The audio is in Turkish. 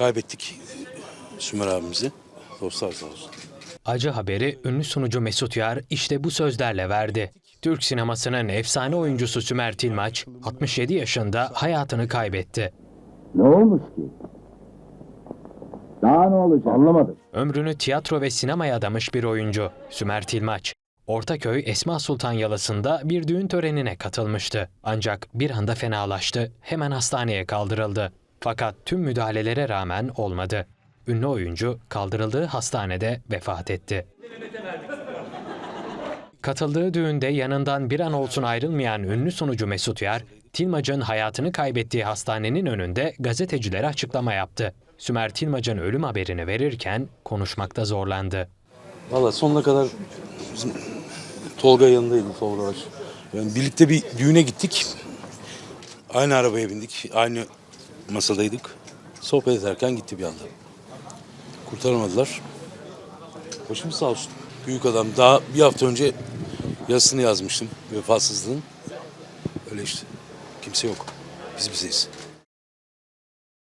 Kaybettik Sümer abimizi. Dostlar sağ olsun. Acı haberi ünlü sunucu Mesut Yar işte bu sözlerle verdi. Türk sinemasının efsane oyuncusu Sümer Tilmaç 67 yaşında hayatını kaybetti. Ne olmuş ki? Daha ne olacak? Anlamadım. Ömrünü tiyatro ve sinemaya adamış bir oyuncu Sümer Tilmaç. Ortaköy Esma Sultan Yalası'nda bir düğün törenine katılmıştı. Ancak bir anda fenalaştı, hemen hastaneye kaldırıldı. Fakat tüm müdahalelere rağmen olmadı. Ünlü oyuncu kaldırıldığı hastanede vefat etti. Katıldığı düğünde yanından bir an olsun ayrılmayan ünlü sunucu Mesut Yar, Tilmac'ın hayatını kaybettiği hastanenin önünde gazetecilere açıklama yaptı. Sümer Tilmac'ın ölüm haberini verirken konuşmakta zorlandı. Valla sonuna kadar bizim Tolga yanındaydı Tolga Baş. Yani birlikte bir düğüne gittik. Aynı arabaya bindik. Aynı masadaydık. Sohbet ederken gitti bir anda. Kurtaramadılar. Başımız sağ olsun. Büyük adam. Daha bir hafta önce yazısını yazmıştım. Vefasızlığın. Öyle işte. Kimse yok. Biz bizeyiz.